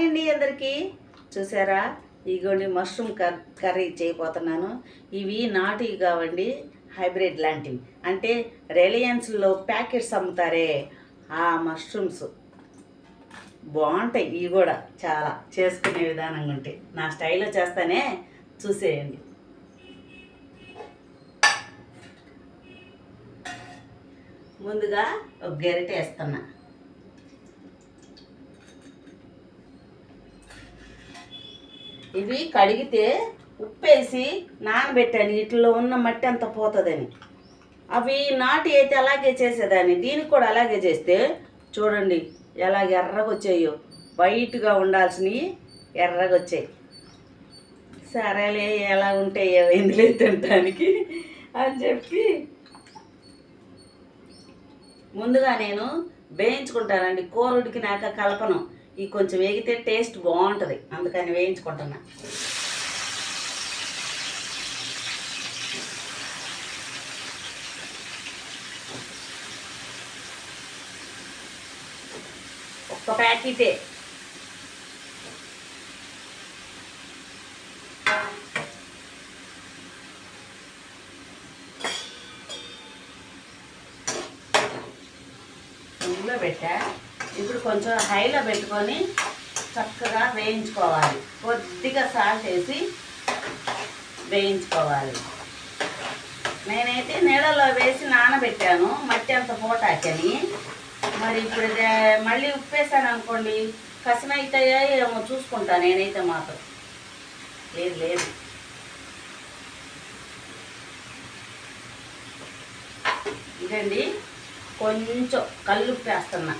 Hi అండి అందరికీ. చూసారా? ఇగోండి మష్రూమ్ కర్రీ చేయబోతున్నాను. ఇవి నాటివి కావండి హైబ్రిడ్ లాంటివి. అంటే రిలయన్స్లో ప్యాకెట్స్ అమ్ముతారే ఆ మష్రూమ్స్. బాగుంటాయి ఇవి కూడా చాలా. చేసుకునే విధానంగా ఉంటాయి. నా స్టైల్లో చేస్తానే చూసేయండి. ముందుగా ఒక గెరిట వేస్తున్నా. ఇవి కడిగితే ఉప్పేసి నానబెట్టాను. వీటిలో ఉన్న మట్టి అంత పోతుందని. అవి నాటి అయితే అలాగే చేసేదాన్ని. దీనికి కూడా అలాగే చేస్తే చూడండి ఎలాగ ఎర్రగా వచ్చాయో వైట్గా ఉండాల్సినవి ఎర్రగా వచ్చాయి సరేలే ఎలా ఉంటాయో ఎందులో తినడానికి అని చెప్పి ముందుగా నేను వేయించుకుంటానండి. కూర ఉడికినాక కలపను. ఈ కొంచెం వేగితే టేస్ట్ బాగుంటుంది. అందుకని వేయించుకుంటున్నా. ఒక్క ప్యాకెటే. పెట్టా. ఇప్పుడు కొంచెం హైలో పెట్టుకొని చక్కగా వేయించుకోవాలి. కొద్దిగా సాల్ట్ వేసి వేయించుకోవాలి. నేనైతే నీళ్ళలో వేసి నానబెట్టాను మట్టి అంత పోటాకని. మరి ఇప్పుడు మళ్ళీ ఉప్పు వేసాను అనుకోండి కసిన ఏమో చూసుకుంటా నేనైతే మాత్రం. లేదు లేదు. ఇదండి కొంచెం కళ్ళు వేస్తున్నా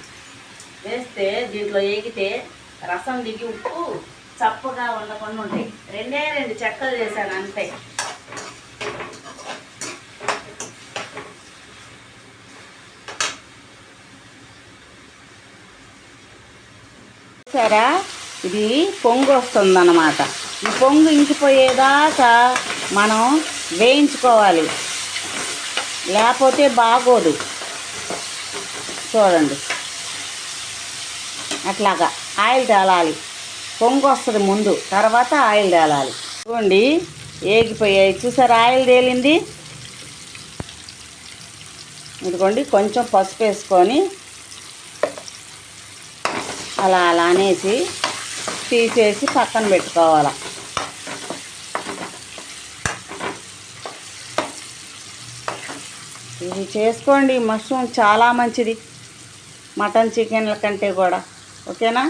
వేస్తే దీంట్లో ఏగితే రసం దిగి ఉప్పు చప్పగా ఉండకుండా ఉంటాయి. రెండే రెండు చెక్కలు చేశాను అంతే. సరా ఇది పొంగు వస్తుందన్నమాట. ఈ పొంగు ఇంకిపోయేదాకా మనం వేయించుకోవాలి. లేకపోతే బాగోదు. చూడండి. అట్లాగా. ఆయిల్ తేలాలి. పొంగు వస్తుంది ముందు. తర్వాత ఆయిల్ తేలాలి. చూడండి ఏగిపోయాయి. చూసారు ఆయిల్ తేలింది? ఇదిగోండి. కొంచెం పసుపు వేసుకొని అలా అలా అనేసి తీసేసి పక్కన పెట్టుకోవాలి. ఇది చేసుకోండి. మష్రూమ్ చాలా మంచిది. మటన్ చికెన్ల కంటే కూడా. ఓకేనా?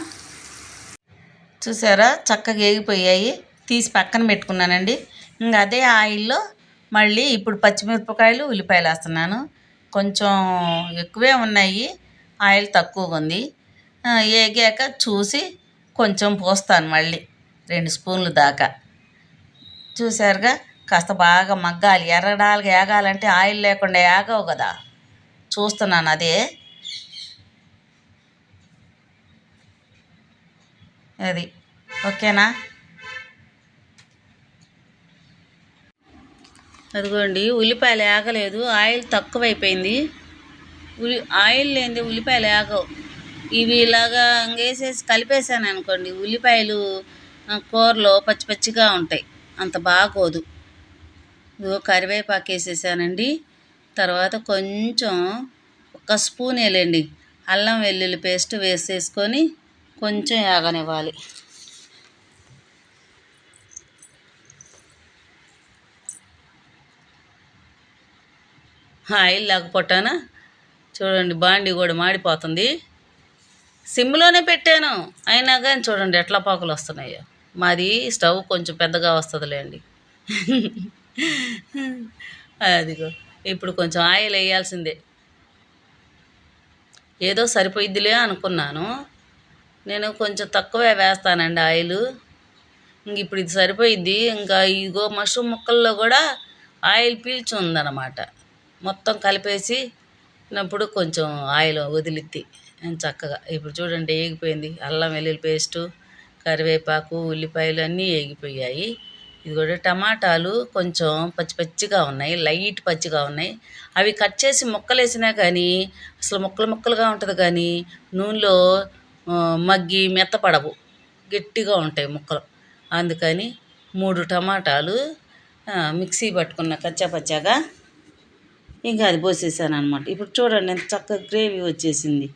చూసారా? చక్కగా ఏగిపోయాయి. తీసి పక్కన పెట్టుకున్నానండి. ఇంకా అదే ఆయిల్లో మళ్ళీ ఇప్పుడు పచ్చిమిరపకాయలు ఉల్లిపాయలు వేస్తున్నాను. కొంచెం ఎక్కువే ఉన్నాయి. ఆయిల్ తక్కువగా ఉంది. వేగాక చూసి కొంచెం పోస్తాను మళ్ళీ. రెండు స్పూన్లు దాకా. చూసారుగా? కాస్త బాగా మగ్గాలి. ఎర్రడాలుగా ఏగాలంటే ఆయిల్ లేకుండా ఏగవు కదా. చూస్తున్నాను అదే. అది. ఓకేనా? అదిగోండి ఉల్లిపాయలు ఏగలేదు ఆయిల్ తక్కువైపోయింది. ఉల్లి ఆయిల్ లేనిది ఉల్లిపాయలు ఆగవు. ఇవి ఇలాగా వేసేసి కలిపేసాను అనుకోండి ఉల్లిపాయలు కూరలో పచ్చి పచ్చిగా ఉంటాయి. అంత బాగోదు. ఇదిగో కరివేపాకు వేసేసానండి. తర్వాత కొంచెం ఒక స్పూన్ వేయండి అల్లం వెల్లుల్లి పేస్ట్ వేసేసుకొని కొంచెం యాగనివ్వాలి. ఆయిల్ లేకపోటానా చూడండి బాండి కూడా మాడిపోతుంది. సిమ్లోనే పెట్టాను. అయినా కానీ చూడండి ఎట్లా పాకులు వస్తున్నాయో. మాది స్టవ్ కొంచెం పెద్దగా వస్తుందిలేండి. అదిగో ఇప్పుడు కొంచెం ఆయిల్ వేయాల్సిందే. ఏదో సరిపోయిద్దిలే అనుకున్నాను. నేను కొంచెం తక్కువే వేస్తానండి ఆయిల్. ఇంక ఇప్పుడు ఇది సరిపోయిద్ది. ఇంకా ఇగో మష్రూమ్ ముక్కల్లో కూడా ఆయిల్ పీల్చి ఉందన్నమాట. మొత్తం కలిపేసి నప్పుడు కొంచెం ఆయిల్ వదిలిద్ది. చక్కగా ఇప్పుడు చూడండి ఏగిపోయింది. అల్లం వెల్లుల్లి పేస్టు కరివేపాకు ఉల్లిపాయలు అన్నీ ఏగిపోయాయి. ఇది కూడా టమాటాలు కొంచెం పచ్చి పచ్చిగా ఉన్నాయి. లైట్ పచ్చిగా ఉన్నాయి. అవి కట్ చేసి ముక్కలు వేసినా కానీ అసలు ముక్కలు ముక్కలుగా ఉంటుంది కానీ నూనెలో మగ్గి మెత్తపడవు. గట్టిగా ఉంటాయి ముక్కలు. అందుకని మూడు టమాటాలు మిక్సీ పట్టుకున్న కచ్చాపచ్చాగా ఇంకా అది పోసేసాను అనమాట ఇప్పుడు చూడండి ఎంత చక్కగా గ్రేవీ వచ్చేసింది.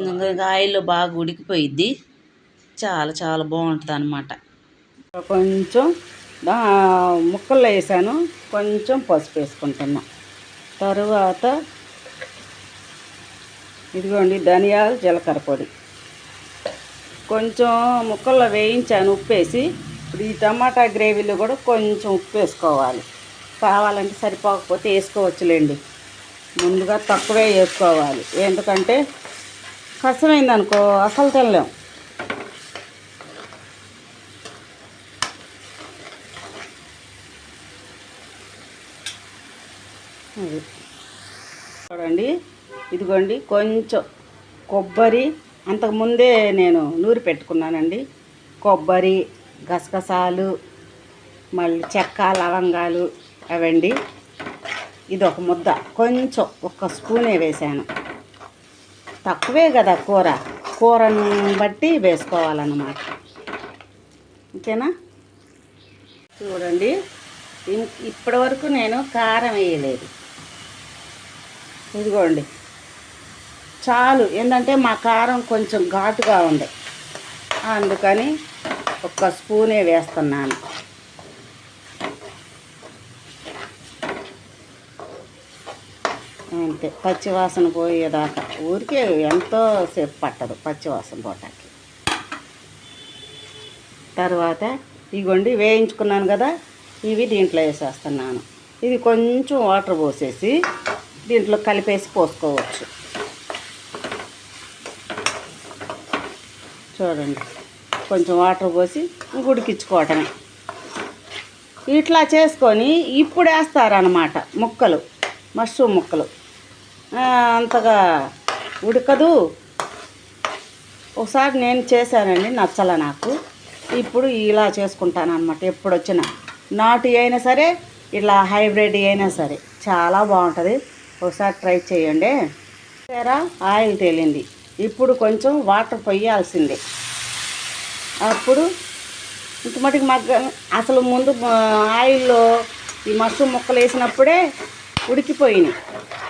ఇంకా ఆయిల్లో బాగా ఉడికిపోయిద్ది. చాలా చాలా బాగుంటుంది అనమాట కొంచెం ముక్కల్లో వేసాను. కొంచెం పసుపు వేసుకుంటున్నా. తరువాత ఇదిగోండి ధనియాలు జీలకర్ర పొడి. కొంచెం ముక్కల్లో వేయించాను ఉప్పు వేసి ఇప్పుడు ఈ టమాటా గ్రేవీలో కూడా కొంచెం ఉప్పు వేసుకోవాలి. కావాలంటే సరిపోకపోతే వేసుకోవచ్చులేండి. ముందుగా తక్కువే వేసుకోవాలి. ఎందుకంటే కష్టమైందనుకో అసలు తినలేం. చూడండి. ఇదిగోండి కొంచెం కొబ్బరి అంతకుముందే నేను నూరి పెట్టుకున్నానండి. కొబ్బరి గసగసాలు మళ్ళీ చెక్క లవంగాలు అవండి. ఇది ఒక ముద్ద. కొంచెం ఒక స్పూనే వేసాను తక్కువే కదా కూర. కూరను బట్టి వేసుకోవాలన్నమాట. ఓకేనా? చూడండి. ఇప్పటి వరకు నేను కారం వేయలేదు. ఇదిగోండి. చాలు. ఏంటంటే మా కారం కొంచెం ఘాటుగా ఉంది. అందుకని ఒక్క స్పూనే వేస్తున్నాను. అంతే. పచ్చివాసన పోయేదాకా. ఊరికే ఎంతో సేపు పట్టదు పచ్చివాసన పోటానికి తర్వాత ఇగోండి వేయించుకున్నాను కదా ఇవి దీంట్లో వేసేస్తున్నాను. ఇది కొంచెం వాటర్ పోసేసి దీంట్లో కలిపేసి పోసుకోవచ్చు. చూడండి. కొంచెం వాటర్ పోసి ఉడికించుకోవటమే. ఇట్లా చేసుకొని ఇప్పుడు వేస్తారనమాట ముక్కలు మష్రూమ్ ముక్కలు. అంతగా ఉడకదు. ఒకసారి నేను చేశానండి నచ్చల నాకు. ఇప్పుడు ఇలా చేసుకుంటాను అనమాట ఎప్పుడు వచ్చినా నాటు అయినా సరే ఇలా హైబ్రిడ్ అయినా సరే చాలా బాగుంటుంది. ఒకసారి ట్రై చేయండి. ఆయిల్ తేలింది. ఇప్పుడు కొంచెం వాటర్ పొయ్యాల్సిందే. అప్పుడు ఇంతమటికి మటుకు మగ్గ అసలు ముందు ఆయిల్లో ఈ మష్రూమ్ ముక్కలు వేసినప్పుడే ఉడికిపోయినాయి.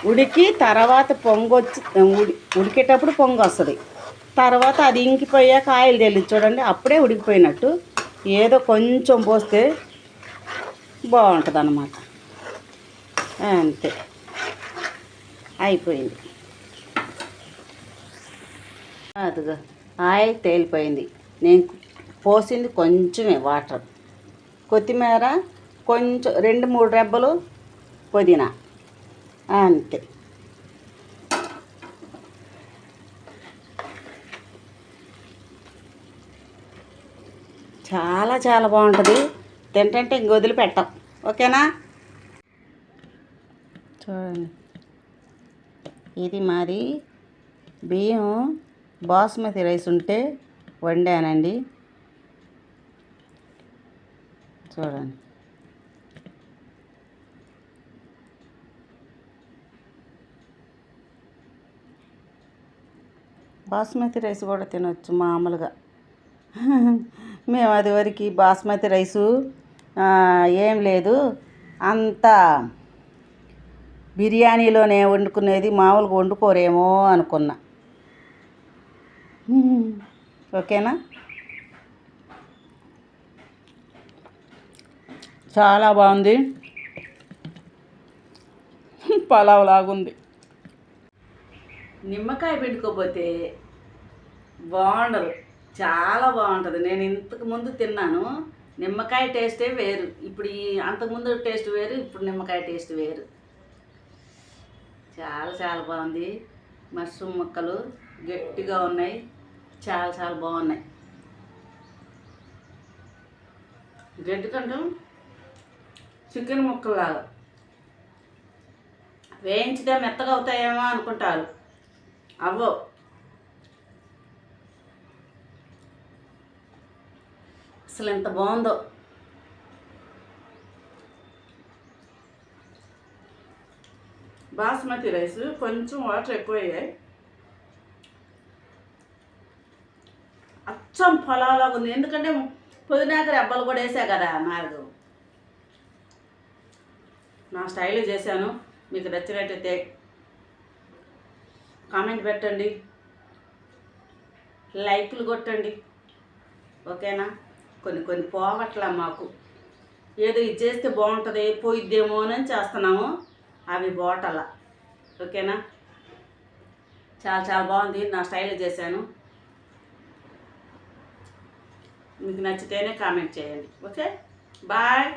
ఉడికి తర్వాత పొంగొచ్చి ఉడి ఉడికేటప్పుడు పొంగు వస్తుంది. తర్వాత అది ఇంకిపోయాక ఆయిల్ తెలియదు చూడండి అప్పుడే ఉడికిపోయినట్టు. ఏదో కొంచెం పోస్తే బాగుంటుంది అన్నమాట అంతే. అయిపోయింది. అదిగో ఆయిల్ తేలిపోయింది. నేను పోసింది కొంచెమే వాటర్. కొత్తిమీర కొంచెం రెండు మూడు రెబ్బలు పుదీనా. అంతే. చాలా చాలా బాగుంటుంది. తింటంటే ఇంక వదిలిపెట్టాం. ఓకేనా? చూడండి. ఇది మాది బియ్యం బాస్మతి రైస్ ఉంటే వండానండి. చూడండి. బాస్మతి రైస్ కూడా తినొచ్చు మామూలుగా. మేము అది వరకు బాస్మతి రైసు ఏం లేదు. అంతా బిర్యానీలోనే వండుకునేది మామూలుగా వండుకోరేమో అనుకున్నా. ఓకేనా? చాలా బాగుంది. పలావ్ లాగుంది నిమ్మకాయ పెట్టుకోపోతే బాగుండదు. చాలా బాగుంటుంది. నేను ఇంతకు ముందు తిన్నాను. నిమ్మకాయ టేస్టే వేరు. ఇప్పుడు ఈ అంతకుముందు టేస్ట్ వేరు ఇప్పుడు నిమ్మకాయ టేస్ట్ వేరు. చాలా చాలా బాగుంది. మష్రూమ్ ముక్కలు గట్టిగా ఉన్నాయి. చాలా చాలా బాగున్నాయి. గడ్డి కంటూ చికెన్ ముక్కలాగా వేయించితే మెత్తగా అవుతాయేమో అనుకుంటారు. అవ్వో అసలు ఎంత బాగుందో. బాస్మతి రైస్ కొంచెం వాటర్ ఎక్కువ అయ్యాయి అచ్చం పొలాలాగా ఉంది. ఎందుకంటే పుదీనాకు రెబ్బలు కూడా వేసా కదా నాలుగు నా స్టైల్ చేశాను. మీకు నచ్చినట్టయితే కామెంట్ పెట్టండి. లైక్లు కొట్టండి. ఓకేనా? కొన్ని కొన్ని పోవట్లా మాకు. ఏదో ఇది చేస్తే బాగుంటుంది పోయిద్దేమో అని చేస్తున్నాము. అవి బోటల ఓకేనా? చాలా చాలా బాగుంది. నా స్టైల్ చేశాను. మీకు నచ్చితేనే కామెంట్ చేయండి. ఓకే? బాయ్.